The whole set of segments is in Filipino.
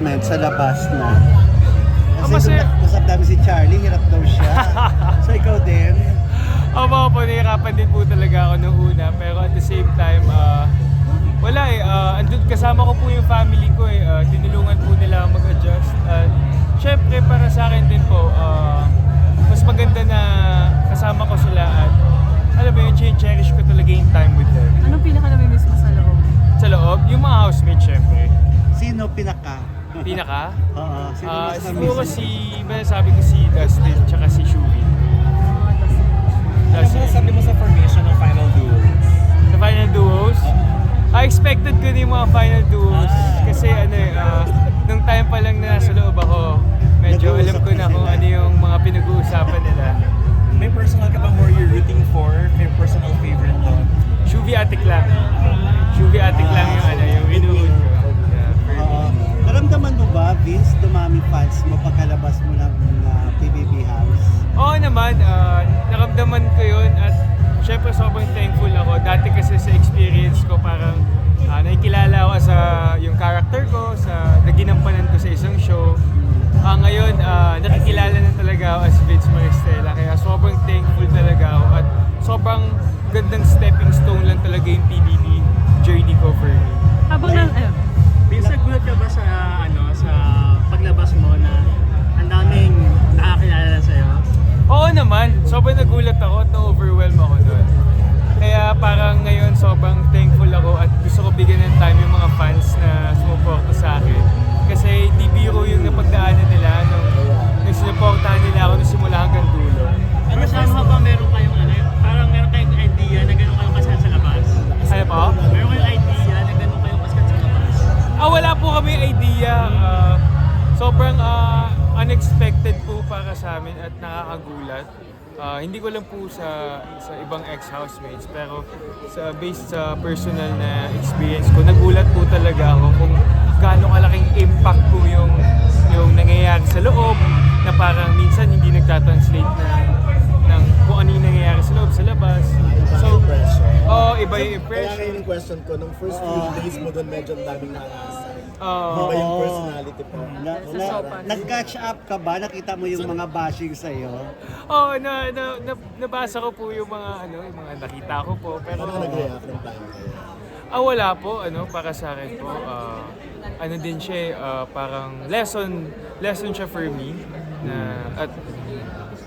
excitement sa labas na. Kasi masaya. kung usap namin si Charlie, hirap daw siya. so ikaw din. Oo mga po, nahihirapan din po talaga ako nung una. Pero at the same time, ah, wala eh. ah, andun, kasama ko po yung family ko eh. Ah, tinulungan po nila mag-adjust. At syempre, para sa akin din po, ah, mas maganda na kasama ko sila at alam mo yun, cherish ko talaga yung time with them. Anong pinaka namimiss mo sa loob? Sa loob, yung mga housemates syempre. Sino pinaka? Pinaka, Oo, sino ah, mas siguro na-miss si, ba sabi ko si Dustin, tsaka si Shubi. Ano Dustin. sabi mo sa formation ng final duels? Sa final duos? I expected ko din yung mga final duos Ah. kasi ano eh, ah, nung time pa lang na nasa loob ako, medyo alam Nag-uusap ko na na kung sila. ano yung mga pinag-uusapan nila. May personal ka bang more you're rooting sobrang gandang stepping stone lang talaga yung PBB hindi ko lang po sa sa ibang ex-housemates pero sa based sa personal na experience ko, nagulat po talaga ako kung gaano kalaking impact po yung yung nangyayari sa loob na parang minsan hindi nagtatranslate na ng kung ano yung nangyayari sa loob sa labas. So, oh, iba yung Kaya impression. ngayon yung question ko, nung first few days mo doon, medyo daming nakakasal. Oo. Iba yung personality po. Na, na, nag-catch up ka ba? Nakita mo yung mga bashing sa'yo? Oo, na, na, na, nabasa ko po yung mga ano, yung mga nakita ko po. Pero Ano nag-react ng time? ah, wala po ano para sa akin po. ah, ano din siya, eh, ah, parang lesson, lesson siya for me na at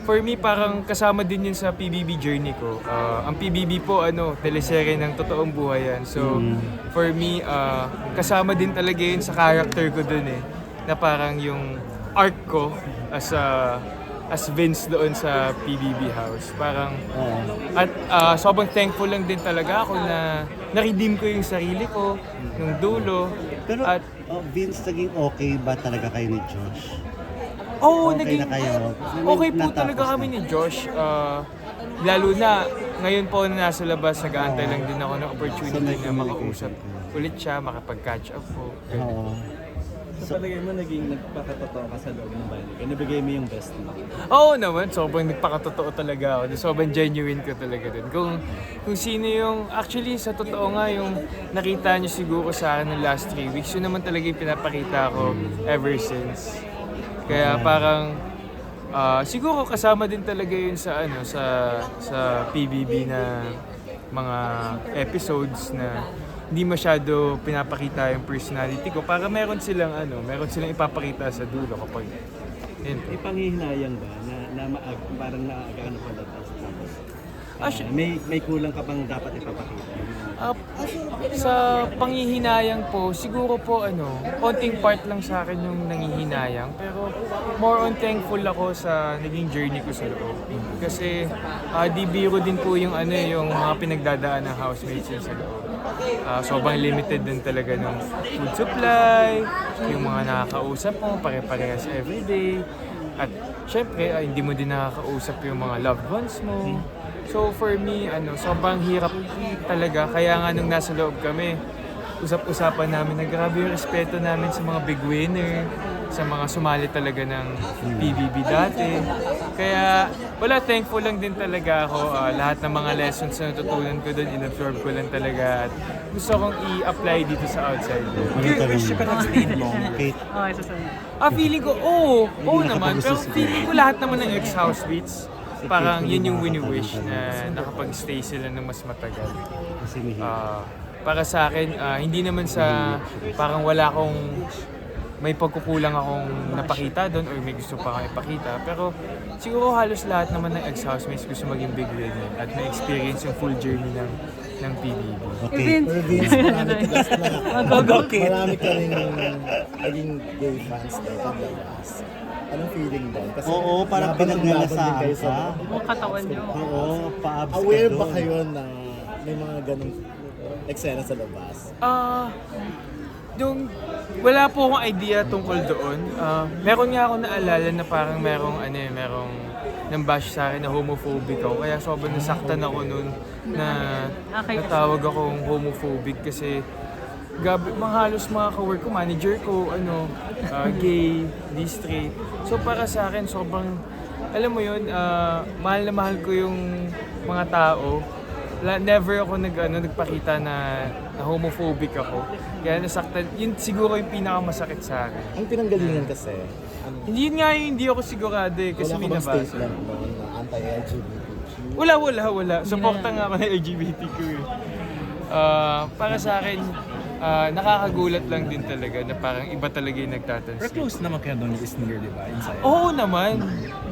for me parang kasama din yun sa PBB journey ko. Ah, ang PBB po ano, teleserye ng totoong buhay yan. So for me ah, kasama din talaga yun sa character ko dun eh na parang yung arc ko as a as Vince doon sa PBB house. Parang Oo. at ah, sobrang thankful lang din talaga ako na na-redeem ko yung sarili ko nung dulo. Pero at oh, Vince, naging okay ba talaga kayo ni Josh? Oh, okay naging na kayo? okay po Natapos talaga na. kami ni Josh. Ah, lalo na ngayon po na nasa labas, nag-aantay lang din ako ng opportunity So, na makausap ulit siya, makapag-catch up po. Oo. So, palagay mo naging nagpakatotoo ka sa loob ng bayan. Kaya nabigay mo yung best mo. Oo naman, sobrang nagpakatotoo talaga ako. Sobrang genuine ko talaga dun. Kung, kung sino yung, actually sa totoo nga yung nakita niyo siguro sa akin ng last three weeks, yun naman talaga yung pinapakita ko ever since. Kaya parang, ah, siguro kasama din talaga yun sa ano sa sa PBB na mga episodes na hindi masyado pinapakita yung personality ko para meron silang ano, meron silang ipapakita sa dulo kapag yun. May panghihinayang ba na, na maag, parang naagaano ka labas? Tapos, sy- may, may kulang ka bang dapat ipapakita? Ah, sa panghihinayang po, siguro po ano, konting part lang sa akin yung nangihinayang. Pero more on thankful ako sa naging journey ko sa loob. Kasi ah, di biro din po yung ano yung mga pinagdadaan ng housemates sa loob. Ah, sobrang limited din talaga ng food supply, yung mga nakakausap mo, pare-parehas everyday. At syempre, ah, hindi mo din nakakausap yung mga loved ones mo. So for me, ano, sobrang hirap talaga. Kaya nga nung nasa loob kami, usap-usapan namin na grabe yung respeto namin sa mga big winner, sa mga sumali talaga ng PBB dati. Kaya wala, thankful lang din talaga ako. Ah, lahat ng mga lessons na natutunan ko doon, in-absorb ko lang talaga. At gusto kong i-apply dito sa outside. Wish ka Kate, Okay, sasabihin. Ah, feeling ko, oo, oo Hindi naman. Pero feeling ko lahat naman ng ex-housemates, parang yun yung wini-wish na nakapag-stay sila ng mas matagal. kasi Ah, para sa akin, ah, hindi naman sa parang wala akong may pagkukulang akong napakita doon or may gusto pa akong ipakita. Pero siguro halos lahat naman ng ex-housemates gusto maging big winner at na-experience yung full journey ng ng PBB. Okay. Even, Pero Vince, marami ka na. Marami ka rin naging gay fans na paglabas. Anong feeling doon? Kasi Oo, parang pinaglalasaan kayo sa- ka. yung katawan nyo. Oo, pa-abs ka Aware ba doon. kayo na may mga ganong eksena sa labas? Ah, yung wala po akong idea tungkol doon. Ah, meron nga ako naalala na parang merong ano eh, merong nang bash sa akin na homophobic ako. Kaya sobrang nasaktan ako noon na natawag akong homophobic kasi gabi, mga halos mga kawork ko, manager ko, ano, ah, gay, di straight. So para sa akin, sobrang, alam mo yun, ah, mahal na mahal ko yung mga tao. La, never ako nag, ano, nagpakita na, na homophobic ako. Kaya nasaktan, yun siguro yung pinakamasakit sa akin. Ang pinanggalingan kasi, ano, Hindi yun nga yung hindi ako sigurado eh, kasi wala ka may bang nabasa. statement noon na anti-LGBTQ? Wala, wala, wala. Suporta nga ako ng LGBTQ eh. Ah, para sa akin, ah, nakakagulat lang din talaga na parang iba talaga yung Pero nagtatansi. close naman kayo doon ni Isnier, di ba? Inside. Oo naman.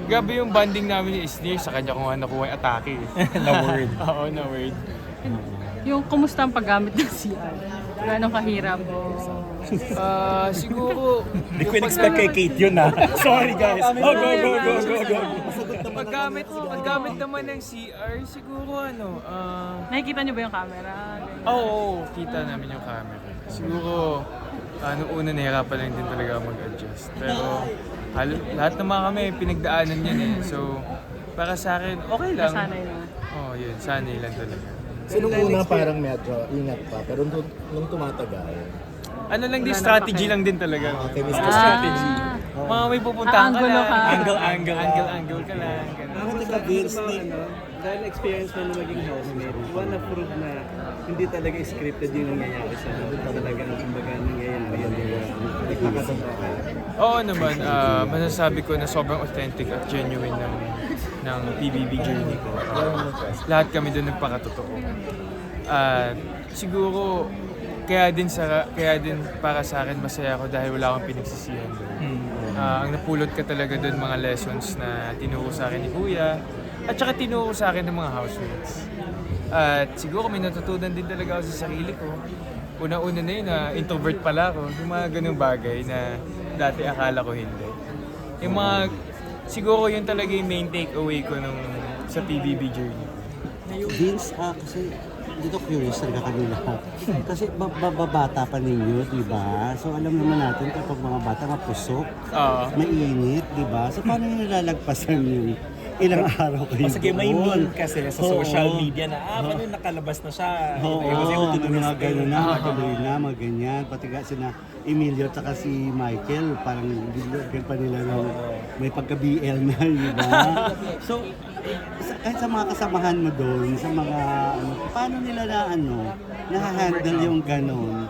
Grabe yung banding namin ni Isnir, sa kanya ko nga nakuha yung atake na word. Oo, na word. Yung kumusta ang paggamit ng CR? Gano'ng kahirap? Ah, siguro... Hindi ko in-expect kay Kate yun ah. Sorry guys. Oh, go, go, go, go, go. Paggamit, paggamit naman ng CR, siguro ano, ah... Nakikita nyo ba yung camera? Oo, oo, kita namin yung camera. Siguro, ano una nahirapan lang din talaga ako mag-adjust. Pero halo, lahat naman kami pinagdaanan yan eh. So, para sa akin, okay lang. Nasanay na. Oo, oh, yun. Sanay lang talaga. So nung una parang medyo ingat pa, pero nung, nung tumatagal, Ano lang din, na strategy lang din talaga. Okay, Mr. Strategy. Mga may pupuntahan ka Aangulo lang. ka. Angle, angle, angle, angle ka lang. ganun. Vince ni... ano, dahil experience mo na maging housemate, one na prove na hindi talaga scripted yung nangyayari sa ano. Talaga kumbaga nangyayari yun. Nagpakatotoo ka. Oo naman, ah, masasabi ko na sobrang authentic at genuine ng ng PBB journey ko. Lahat kami doon nagpakatotoo. At siguro kaya din sa kaya din para sa akin masaya ako dahil wala akong pinagsisihan doon. Ah, ang napulot ka talaga doon mga lessons na tinuro sa akin ni Kuya at saka tinuro sa akin ng mga housemates. At siguro may natutunan din talaga ako sa sarili ko. Una-una na yun na introvert pala ako. Yung mga ganung bagay na dati akala ko hindi. Yung mga, siguro yun talaga yung main takeaway ko nung sa PBB journey. Vince, ah, kasi dito curious talaga kami lahat. Kasi ba- bababata pa ninyo, di ba? So alam naman natin kapag mga bata mapusok, Oo. mainit, di ba? So paano nyo nalalagpasan yung ilang araw kayo Kasi may doon? meme kasi sa Oo. social media na, ah, paano nakalabas na siya? Oo, I was able to do may this mga thing. gano'n na, matuloy na, mga ganyan. Pati nga sina Emilio at saka si Michael, parang bigyan pa nila ng may pagka-BL na, di ba? so, sa, kahit sa mga kasamahan mo doon, sa mga, ano, paano nila na, ano, nahahandle yung gano'n?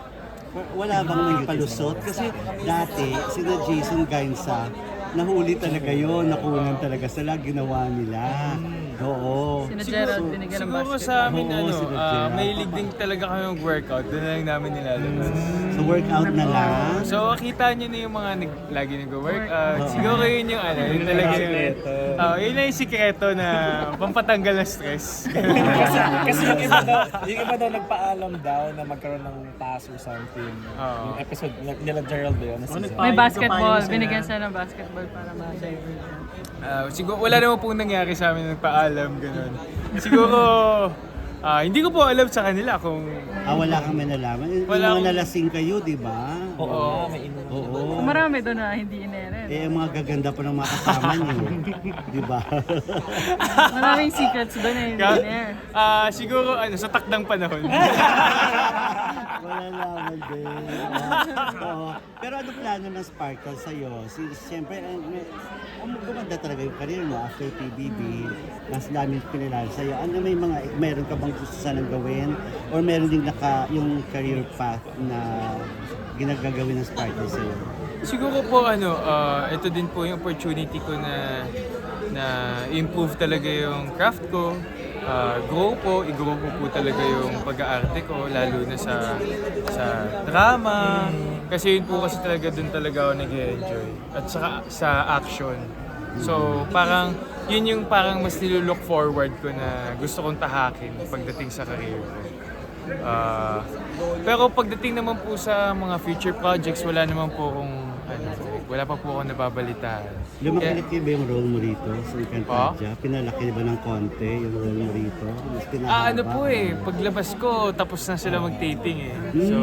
Wala bang naging palusot? Kasi dati, sina Jason Gainsa, nahuli talaga yon nakunan talaga sila, ginawa nila. Oo. Sina Gerald, binigyan ng Siguro basket. sa amin, Oo, ano, sila ah, Gerald. mahilig din talaga kami mag-workout. Doon na lang namin nilalabas. So, workout na lang. So, kita nyo na yung mga nag, lagi nag-workout. Siguro yun yung ano, yun talaga yung, oh, yun na yung sikreto na pampatanggal ng stress. kasi, kasi yung iba daw, yung iba daw nagpaalam daw na magkaroon ng task or something. Oo. Yung episode nila Gerald ba yun? Na season? May basketball. Binigyan sila ng basketball para ma-divert. Ah, siguro, wala naman pong nangyari sa amin ng paalam, ganun. Siguro, ah, hindi ko po alam sa kanila kung Ah, wala kami nalaman. Yung Wala mga akong- nalasing kayo, di ba? Oo, may inom. Oo. Marami doon na hindi inerent. Eh, ang mga gaganda pa ng mga kasama niyo. Di ba? Maraming secrets doon eh. Ka- engineer. Ah, siguro ano, sa takdang panahon. Wala naman din. Oo. Pero ano plano ng Sparkle sa'yo? Si, siyempre, eh, may, um, gumanda talaga yung career mo after PBB. Mas dami pinilala sa'yo. Ano may mga, meron ka bang gusto sanang gawin? Or meron din naka, yung career path na ginagagawin ng Sparkle sa'yo? Siguro po ano, ah, ito din po yung opportunity ko na na improve talaga yung craft ko. Ah, grow po, i-grow ko po talaga yung pag-aarte ko lalo na sa sa drama. Kasi yun po kasi talaga dun talaga ako nag-enjoy. At saka sa action. So parang yun yung parang mas nilook forward ko na gusto kong tahakin pagdating sa career ko. Ah, pero pagdating naman po sa mga future projects, wala naman po ano, wala pa po ako nababalitaan. Lumakalaki ba yung role mo rito sa? Encantadia? Pinalaki ba ng konti yung role mo rito? Mas pinahaba? Ah, ano po eh, paglabas ko, tapos na sila mag-taping eh. So,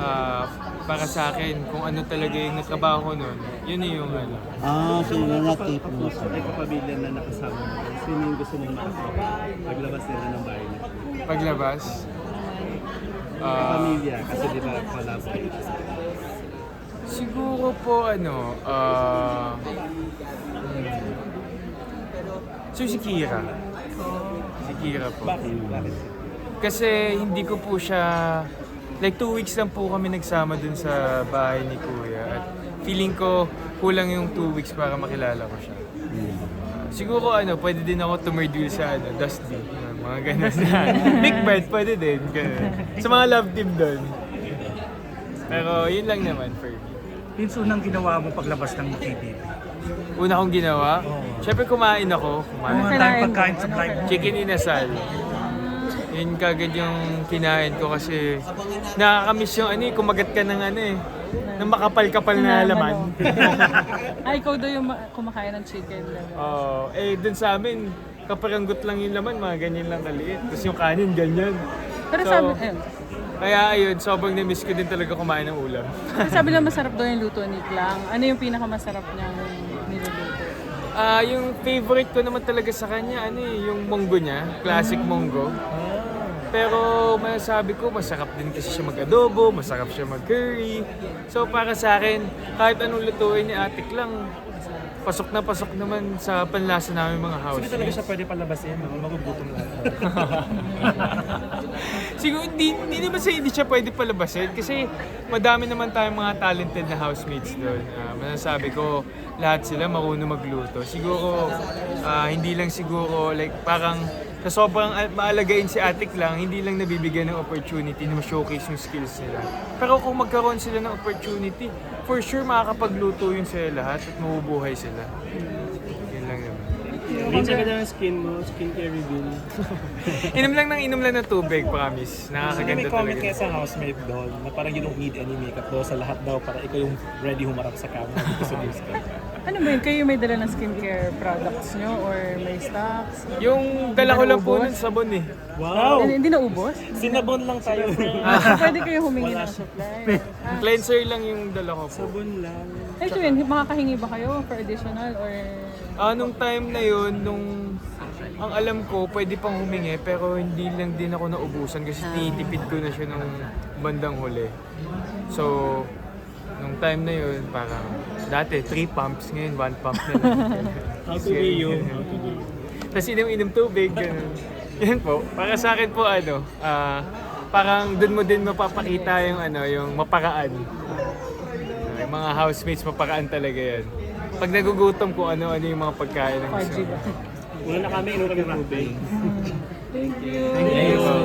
ah, para sa akin, kung ano talaga yung nagtrabaho ko nun, yun yung ano. Ah, so yun na tape mo Sa may kapamilya na nakasama mo, sino yung gusto mong makasama? Paglabas nila ng bahay na. Paglabas, ah, Pamilya, kasi di ba kayo. Siguro po ano, ah, hmm, so si Kira. Si Kira po. Bakit? Bakit? Kasi hindi ko po siya, like two weeks lang po kami nagsama dun sa bahay ni Kuya. At feeling ko kulang yung two weeks para makilala ko siya. Siguro ano, pwede din ako tumerdil sa ano, Dusty. Mga- ganun na. Big Bad, pwede din. Ganun. Sa mga love team doon. Pero yun lang naman for. Vince, unang ginawa mo paglabas ng PBB. Una kong ginawa, syempre kumain ako. Kumain. Kailangan tayong pagkain sa prime. Chicken inasal. Yun kagad yung kinain ko kasi nakakamiss yung ano eh, kumagat ka ng ano eh, ng makapal-kapal na laman. Ay, ikaw daw yung ma- kumakain ng chicken. Oo. eh, dun sa amin, kaparanggot lang yung laman, mga ganyan lang kaliit. Tapos yung kanin, ganyan. Pero So, sabi, ayun. Kaya ayun, sobrang na-miss ko din talaga kumain ng ulam. Sabi lang masarap daw yung luto ni Klang. Ano yung pinakamasarap niyang niluluto? Ah, yung favorite ko naman talaga sa kanya, ano eh, yung monggo niya, classic monggo. Pero masasabi ko, masarap din kasi siya mag-adobo, masarap siya mag-curry. So para sa akin, kahit anong lutuin ni Atik lang, pasok na pasok naman sa panlasa namin mga house. Hindi talaga siya pwede palabasin, no? magugutom lahat. Siguro hindi, hindi naman sa hindi siya pwede palabasin kasi madami naman tayong mga talented na housemates doon. Ah, masasabi ko lahat sila marunong magluto. Siguro ah, hindi lang siguro like parang sa sobrang al- maalagain si Atik lang, hindi lang nabibigyan ng opportunity na ma-showcase yung skills nila. Pero kung magkaroon sila ng opportunity, for sure makakapagluto yun sila lahat at mabubuhay sila. Minsan ka ng skin mo, skincare reveal. Inom lang ng inom lang ng tubig, promise. Nakakaganda may comment talaga. kaya sa housemate doon na parang you don't need any makeup daw sa lahat daw para ikaw yung ready humarap sa camera dito sa news ka. Ano ba yun? Kayo may dala ng skincare products nyo or may stocks? Yung dala ko lang po nun sabon eh. Wow! Hindi, hindi naubos? Sinabon lang tayo. Pwede kayo humingi ng supply. Ah, Cleanser lang yung dala ko po. Sabon lang. ito yun, makakahingi ba kayo for additional or... Ah, nung time na yun, nung ang alam ko, pwede pang humingi pero hindi lang din ako naubusan kasi tinitipid ko na siya nung bandang huli. So, nung time na yun, parang dati 3 pumps, ngayon 1 pump na lang. How to be you. How to be you. Tapos inom-inom tubig, ganun. Yan po. Para sa akin po, ano, ah, parang dun mo din mapapakita yung, ano, yung maparaan. Yung mga housemates, maparaan talaga yan. Pag nagugutom ko ano-ano yung mga pagkain ng gusto. Ba? Una na kami inuwi ng tubig. Thank you. Thank you.